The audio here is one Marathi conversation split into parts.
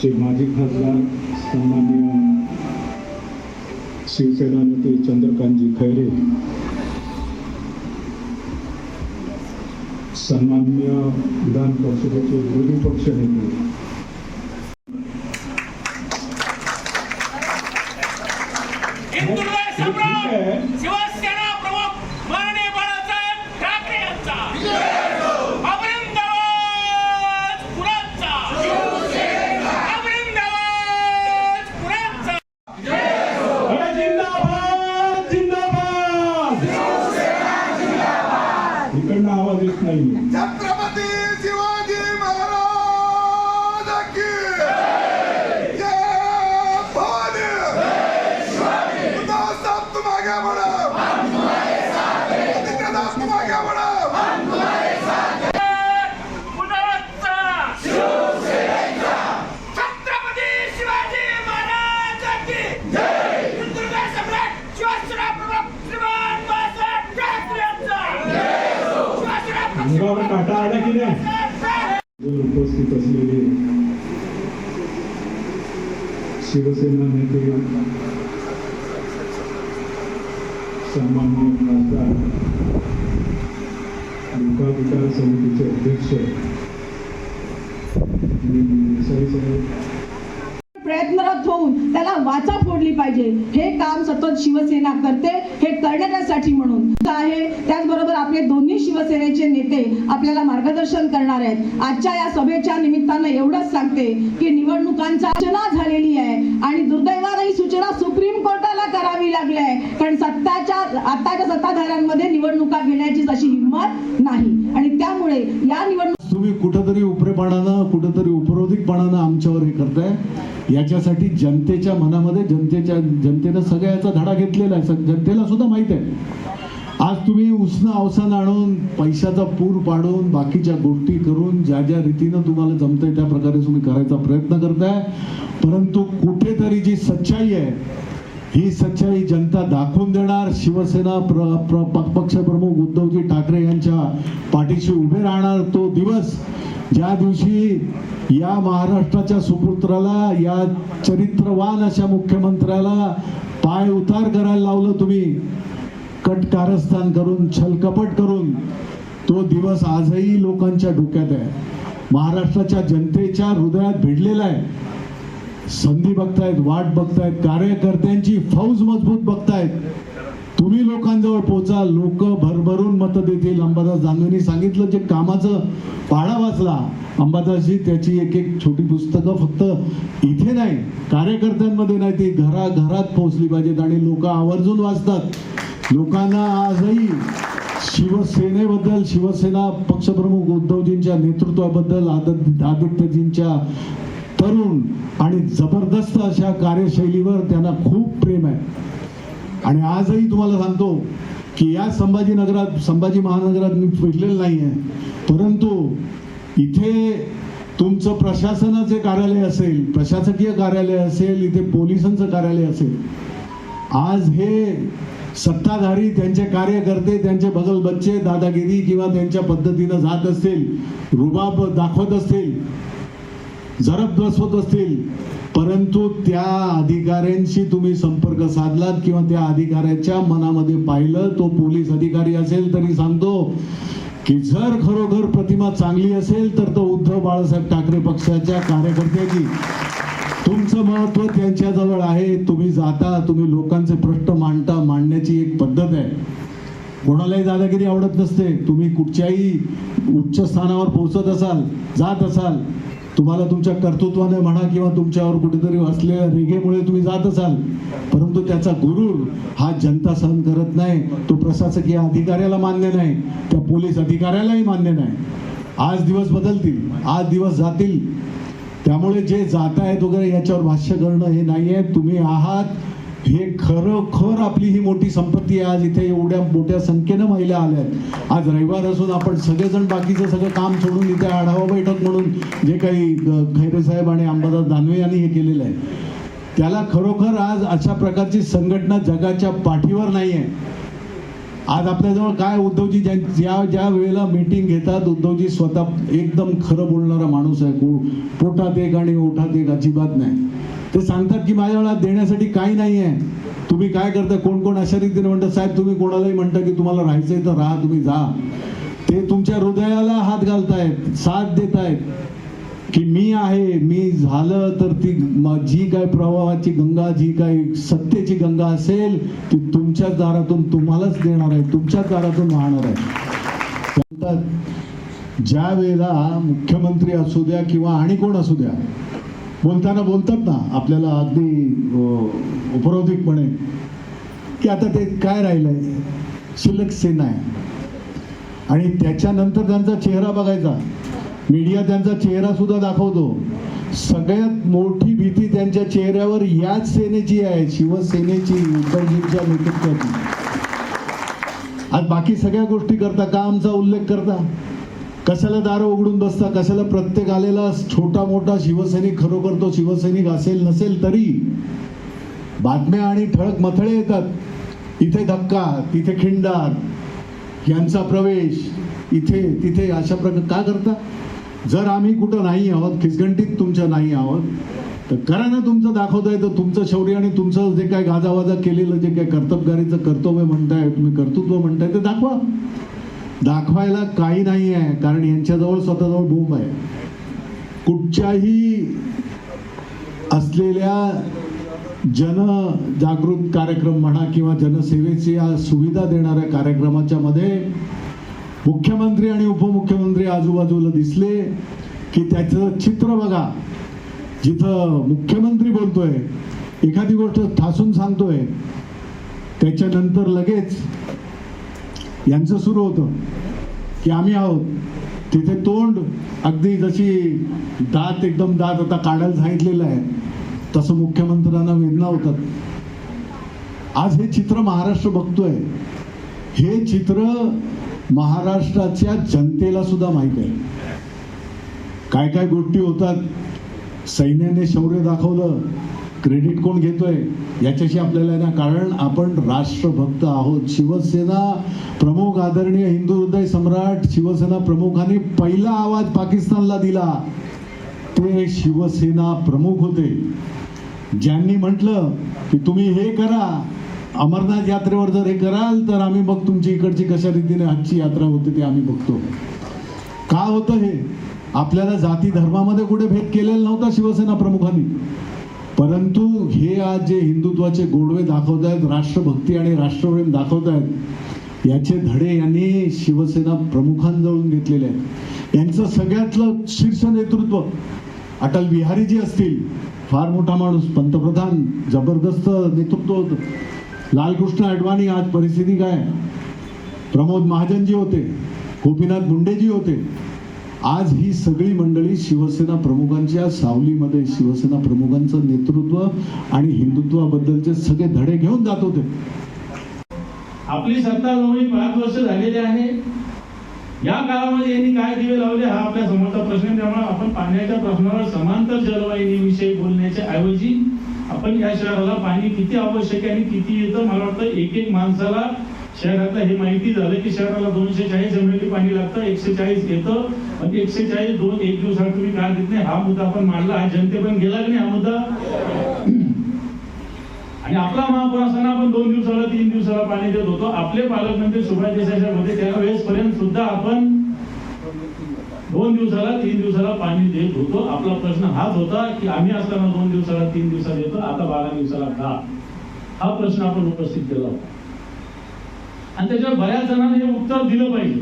चे माजी खासदार सन्माननीय शिवसेना नेते चंद्रकांतजी खैरे सन्माननीय विधान परिषदेचे विरोधी पक्ष अंगावर काटा आला की नाही? उपस्थित असलेले शिवसेना नेते सन्माननीय खासदार दुका विकास समितीचे अध्यक्ष मी देसाई साहेब प्रयत्नरत होऊन त्याला वाचा फोडली पाहिजे. हे काम सतत शिवसेना करते हे करण्यासाठी म्हणून. आहे त्याचबरोबर आपले दोन्ही शिवसेनेचे नेते आपल्याला मार्गदर्शन करणार आहेत. आजच्या या सभेच्या निमित्तानं एवढंच सांगते की निवडणुकांचा सूचना झालेली आहे आणि दुर्दैवाने ही सूचना सुप्रीम कोर्टाला करावी लागली आहे. कारण सत्ताच्या आताच्या सत्ताधाऱ्यांमध्ये निवडणुका घेण्याची तशी हिंमत नाही. आणि त्यामुळे या निवडणूक तुम्ही कुठंतरी उपरेपणानं कुठंतरी उपरोधिकपणानं आमच्यावर हे करताय याच्यासाठी जनतेच्या मनामध्ये जनतेच्या जनतेनं सगळ्याचा धडा घेतलेला आहे. जनतेला सुद्धा माहीत आहे. आज तुम्ही उष्ण अवसान आणून पैशाचा पूर पाडून बाकीच्या गोष्टी करून ज्या ज्या रीतीनं तुम्हाला जमतंय त्या प्रकारे तुम्ही करायचा प्रयत्न करताय परंतु कुठेतरी जी सच्चाई आहे ही सच्चाई जनता दाखवून देणार. शिवसेना प्र, प्र, पक्षप्रमुख उद्धवजी ठाकरे यांच्या पाठीशी उभे राहणार तो दिवस. ज्या दिवशी या महाराष्ट्राच्या सुपुत्राला या चरित्रवान अशा मुख्यमंत्र्याला पाय उतार करायला लावलं तुम्ही कट कारस्थान करून छलकपट करून तो दिवस आजही लोकांच्या डोक्यात आहे. महाराष्ट्राच्या जनतेच्या हृदयात भिडलेला आहे. संधी बघतायत वाट बघतायत कार्यकर्त्यांची फौज मजबूत बघतायत. तुम्ही लोकांजवळ पोचा लोक भरभरून मत देतील. अंबादास दानवेंनी सांगितलं जे कामाचं पाडा वाचला. अंबादासजी त्याची एक एक छोटी पुस्तकं फक्त इथे नाही कार्यकर्त्यांमध्ये नाही ती घराघरात पोहोचली पाहिजेत आणि लोक आवर्जून वाचतात. लोकांना आजही शिवसेनेबद्दल शिवसेना पक्षप्रमुख उद्धवजींच्या नेतृत्वाबद्दल आदित्य आदित्यजींच्या तरुण आणि जबरदस्त अशा कार्यशैलीवर त्यांना खूप प्रेम आहे. आणि आजही तुम्हाला सांगतो की या संभाजीनगरात संभाजी महानगरात मी फिरलेलं नाही आहे परंतु इथे तुमचं प्रशासनाचे कार्यालय असेल प्रशासकीय कार्यालय असेल इथे पोलिसांचं कार्यालय असेल आज हे सत्ताधारी त्यांचे कार्यकर्ते त्यांचे बगल बच्चे दादागिरी किंवा त्यांच्या पद्धतीनं जात असतील रुबाब दाखवत असतील जरब होत असतील. परंतु त्या अधिकाऱ्यांशी तुम्ही संपर्क साधलात किंवा त्या अधिकाऱ्याच्या मनामध्ये पाहिलं तो पोलीस अधिकारी असेल तरी सांगतो की जर खरोखर प्रतिमा चांगली असेल तर तो उद्धव बाळासाहेब ठाकरे पक्षाच्या कार्यकर्त्याची. तुमचं महत्त्व त्यांच्याजवळ आहे तुम्ही जाता तुम्ही लोकांचे प्रश्न मांडता मांडण्याची एक पद्धत आहे. कोणालाही दादागिरी आवडत नसते तुम्ही कुठच्याही उच्च स्थानावर पोहोचत असाल जात असाल तुम्हाला तुमच्या कर्तृत्वाने म्हणा किंवा तुमच्यावर कुठेतरी असलेल्या रेगेमुळे तुम्ही जात असाल परंतु त्याचा गुरूर हा जनता सहन करत नाही तो प्रशासकीय अधिकाऱ्याला मान्य नाही त्या पोलीस अधिकाऱ्यालाही मान्य नाही. आज दिवस बदलतील आज दिवस जातील. त्यामुळे जे जात आहेत वगैरे याच्यावर भाष्य करणं हे नाही आहे तुम्ही आहात हे खरोखर आपली ही मोठी संपत्ती आहे. आज इथे एवढ्या मोठ्या संख्येनं महिला आल्यात आज रविवार असून आपण सगळेजण बाकीचं सगळं काम सोडून इथे आढावा बैठक म्हणून जे काही खैरे साहेब आणि अंबादास दानवे यांनी हे केलेलं आहे. त्याला खरोखर आज अशा प्रकारची संघटना जगाच्या पाठीवर नाही आहे आज आपल्याजवळ काय उद्धवजी ज्या ज्या ज्या वेळेला मीटिंग घेतात उद्धवजी स्वतः एकदम खरं बोलणारा माणूस आहे. को- पोटात एक आणि ओठात एक अजिबात नाही. ते सांगतात की माझ्या मला देण्यासाठी काही नाही आहे तुम्ही काय करता? कोण कोण अशा रीतीने म्हणतात साहेब तुम्ही कोणालाही म्हणता की तुम्हाला राहायचंय तर राहा तुम्ही जा. ते तुमच्या हृदयाला हात घालतायत साथ देतायत की मी आहे मी झालं तर ती जी काय प्रवाहाची गंगा जी काय सत्तेची गंगा असेल ती तुमच्याच दारातून तुम्हालाच देणार आहे तुमच्याच दारातून वाहणार आहे. ज्या वेळेला मुख्यमंत्री असू द्या किंवा आणि कोण असू द्या बोलताना बोलतात ना आपल्याला अगदी उपरोधिकपणे की आता ते काय राहिलंय? शिल्लक सेना आहे. आणि त्याच्यानंतर त्यांचा चेहरा बघायचा. मीडिया त्यांचा चेहरा सुद्धा दाखवतो. सगळ्यात मोठी भीती त्यांच्या चेहऱ्यावर याच सेनेची आहे शिवसेनेची उद्धवजींच्या नेतृत्वाची. आज बाकी सगळ्या गोष्टी करता का आमचा उल्लेख करता? कशाला दारं उघडून बसता? कशाला प्रत्येक आलेला छोटा मोठा शिवसैनिक खरोखर तो शिवसैनिक असेल नसेल तरी बातम्या आणि ठळक मथळे येतात. इथे धक्का तिथे खिंडार यांचा प्रवेश इथे तिथे अशा प्रकार का करता? जर आम्ही कुठं नाही आहोत खिसगंटीत तुमच्या नाही आहोत तर करा ना तुमचं दाखवताय तर तुमचं शौर्य आणि तुमचं जे काय गाजावाजा केलेलं जे काय कर्तबगारीचं कर्तव्य म्हणताय तुम्ही कर्तृत्व म्हणताय ते दाखवा. दाखवायला काही नाही आहे कारण यांच्याजवळ स्वतःजवळ बोंब आहे. कुठच्याही असलेल्या जनजागृत कार्यक्रम म्हणा किंवा जनसेवेची सुविधा देणाऱ्या कार्यक्रमाच्या मध्ये मुख्यमंत्री आणि उपमुख्यमंत्री आजूबाजूला दिसले की त्याचं चित्र बघा. जिथं मुख्यमंत्री बोलतोय एखादी गोष्ट ठासून सांगतोय त्याच्यानंतर लगेच यांचं सुरू होतं. की आम्ही आहोत. तिथे तोंड अगदी जशी दात एकदम दात आता काढायला सांगितलेलं आहे. तसं मुख्यमंत्र्यांना वेदना होतात. आज हे चित्र महाराष्ट्र बघतोय. हे चित्र महाराष्ट्राच्या जनतेला सुद्धा माहीत आहे. काय काय गोष्टी होतात. सैन्याने शौर्य दाखवलं. क्रेडिट कोण घेतोय? याच्याशी आपल्याला आहे ना कारण आपण राष्ट्रभक्त आहोत. शिवसेना प्रमुख आदरणीय हिंदू हृदय सम्राट शिवसेना प्रमुखांनी पहिला आवाज पाकिस्तानला दिला. ते शिवसेना प्रमुख होते. ज्यांनी म्हटलं की तुम्ही हे करा अमरनाथ यात्रेवर जर हे कराल तर आम्ही मग तुमची इकडची कशा रीतीने आजची यात्रा होते ते आम्ही बघतो. का होतं हे? आपल्याला जाती धर्मामध्ये कुठे भेद केलेला नव्हता शिवसेना प्रमुखांनी. परंतु हे आज जे हिंदुत्वाचे गोडवे दाखवत आहेत राष्ट्रभक्ती आणि राष्ट्रप्रेम दाखवत आहेत याचे धडे यांनी शिवसेना प्रमुखांजवळून घेतलेले आहेत. यांचं सगळ्यातलं शीर्ष नेतृत्व अटल बिहारीजी असतील फार मोठा माणूस पंतप्रधान जबरदस्त नेतृत्व होतं. लालकृष्ण अडवाणी आज परिस्थिती काय? प्रमोद महाजनजी होते गोपीनाथ मुंडेजी होते आज ही सगळी मंडळी शिवसेना प्रमुखांच्या सावलीमध्ये शिवसेना प्रमुखांचं नेतृत्व आणि हिंदुत्वाबद्दलचे सगळे धडे घेऊन जात होते. आपली सत्ता जवळी पाच वर्ष झालेली आहे. या काळामध्ये यांनी काय दिवे लावले हा आपल्या समोरचा प्रश्न त्यामुळे आपण पाण्याच्या प्रश्नावर समांतर जलवाहिनीविषयी बोलण्याच्या ऐवजी आपण या शहराला पाणी किती आवश्यक आहे आणि किती येतं मला वाटतं एक एक माणसाला शहरातलं हे माहिती झालं की शहराला दोनशे चाळीस एम पाणी लागतं एकशे चाळीस येतं म्हणजे एकशे चाळीस दोन एक दिवसात तुम्ही का देत नाही? हा मुद्दा आपण मांडला. हा जनतेपर्यंत गेला की नाही हा मुद्दा? आणि आपला महापौर असताना आपण दोन दिवसाला तीन दिवसाला पाणी देत होतो. आपले पालकमंत्री सुभाष देसाईच्या मध्ये त्या पर्यंत सुद्धा आपण दोन दिवसाला तीन दिवसाला पाणी देत होतो. आपला प्रश्न हाच होता की आम्ही असताना दोन दिवसाला तीन दिवसाला देतो आता बारा दिवसाला का? हा प्रश्न आपण उपस्थित केला होता. आणि त्याच्यावर बऱ्याच जणांनी हे उत्तर दिलं पाहिजे.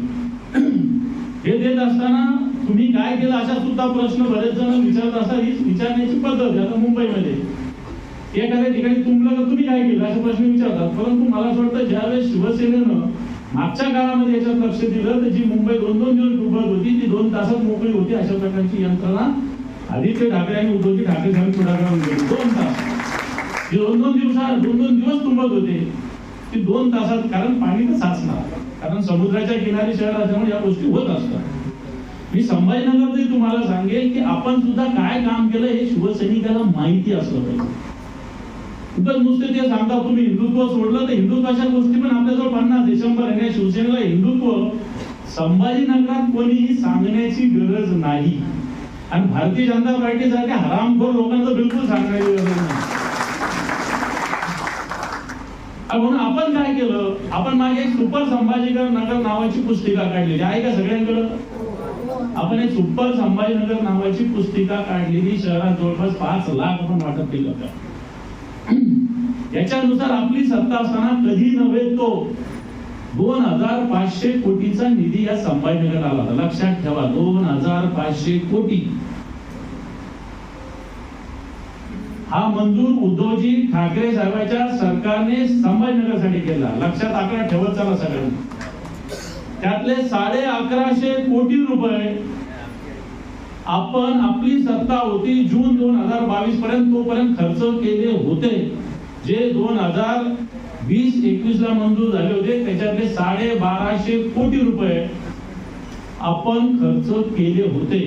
हे देत असताना तुम्ही काय केलं अशा सुद्धा प्रश्न बरेच जण विचारत असा ही विचारण्याची पद्धत आहे. आता मुंबईमध्ये एखाद्या ठिकाणी तुमलं तर तुम्ही काय केलं असे प्रश्न विचारतात. परंतु मला असं वाटतं ज्यावेळेस शिवसेनेनं मागच्या काळामध्ये याच्यात लक्ष दिलं तर जी मुंबई दोन दोन दिवस डुबत होती ती दोन तासात मोकळी होती अशा प्रकारची यंत्रणा आदित्य ठाकरे आणि उद्धवजी ठाकरे साहेब पुढाकार दोन तास. दोन दोन दिवसात दोन दोन दिवस तुंबत होते. की दोन तासात कारण पाणी तर साचणार. कारण समुद्राच्या किनारी शहर असल्यामुळे या गोष्टी होत असतात. मी संभाजीनगरचे तुम्हाला सांगेल की आपण सुद्धा काय काम केलं हे शिवसैनिकाला माहिती असलं पाहिजे. उगाच नुसते ते सांगता तुम्ही. हिंदुत्व सोडलं तर हिंदुत्वाच्या गोष्टी पण आपल्याजवळ पन्नास डिसेंबर आहे शिवसेनेला हिंदुत्व. संभाजीनगरात कोणीही सांगण्याची गरज नाही. आणि भारतीय जनता पार्टी सारख्या हरामखोर लोकांचं बिलकुल सांगण्याची गरज नाही. म्हणून आपण काय केलं? आपण मागे सुपर संभाजीनगर नगर नावाची पुस्तिका काढलेली आहे का सगळ्यांकडं. आपण एक सुपर संभाजीनगर नावाची पुस्तिका काढलेली शहरात जवळपास पाच लाख आपण वाटप केलं याच्यानुसार आपली सत्ता असताना कधी नव्हे तो. दोन हजार पाचशे कोटीचा निधी या संभाजीनगर आला होता. लक्षात ठेवा दोन हजार पाचशे कोटी. हा मंजूर उद्धवजी ठाकरे साहेबांच्या सरकारने संभाजीनगरसाठी केला. लक्षात आकडा ठेवत चला सगळ्यांनी. त्यातले साडे अकराशे कोटी रुपये आपण आपली सत्ता होती जून दोन हजार बावीस पर्यंत तोपर्यंत खर्च केले होते. जे दोन हजार वीस एकवीस ला मंजूर झाले होते त्याच्यातले साडे बाराशे कोटी रुपये आपण खर्च केले होते.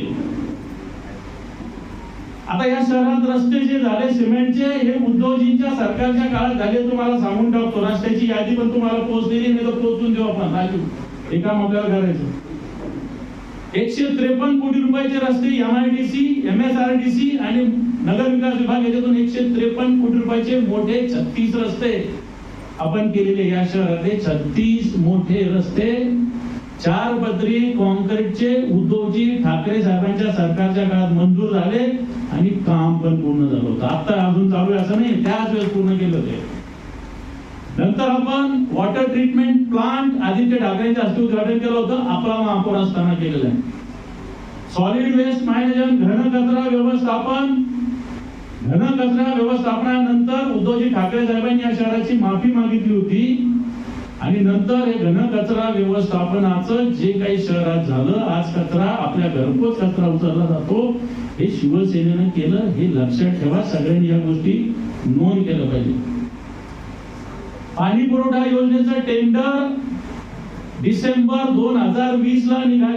आता या शहरात रस्ते जे झाले सिमेंटचे हे उद्धवजींच्या सरकारच्या काळात झाले तुम्हाला सांगून टाकतो. रस्त्याची यादी पण तुम्हाला पोहोचलेली नाही तर पोहोचून देऊ आपण. राजू एका काम आपल्याला करायचं एकशे त्रेपन्न कोटी रुपयाचे रस्ते M I D C M S R D C आणि नगर विकास विभाग याच्यातून एकशे त्रेपन्न कोटी रुपयाचे मोठे छत्तीस रस्ते आपण केलेले या शहरातले छत्तीस मोठे रस्ते. चार पदरी कॉन्क्रीटचे उद्धवजी ठाकरे साहेबांच्या सरकारच्या काळात मंजूर झाले आणि काम पण पूर्ण झालं होतं. आता अजून चालू आहे असं नाही त्याच वेळेस पूर्ण केलं ते नंतर आपण वॉटर ट्रीटमेंट प्लांट आदित्य ठाकरेंच्या हस्ते उद्घाटन केलं होतं आपला महापौर असताना केलेलं आहे. सॉलिड वेस्ट मॅनेजमेंट घन कचरा व्यवस्थापन घन कचरा व्यवस्थापनानंतर उद्धवजी ठाकरे साहेबांनी या शहराची माफी मागितली होती. आणि नंतर हे घन कचरा व्यवस्थापनाचं जे काही शहरात झालं आज कचरा आपल्या घरपोच कचरा उचलला जातो हे शिवसेनेनं केलं हे लक्षात ठेवा सगळ्यांनी या गोष्टी नोंद केलं पाहिजे पाणी पुरवठा योजनेचं टेंडर डिसेंबर दोन हजार वीस ला निघाले.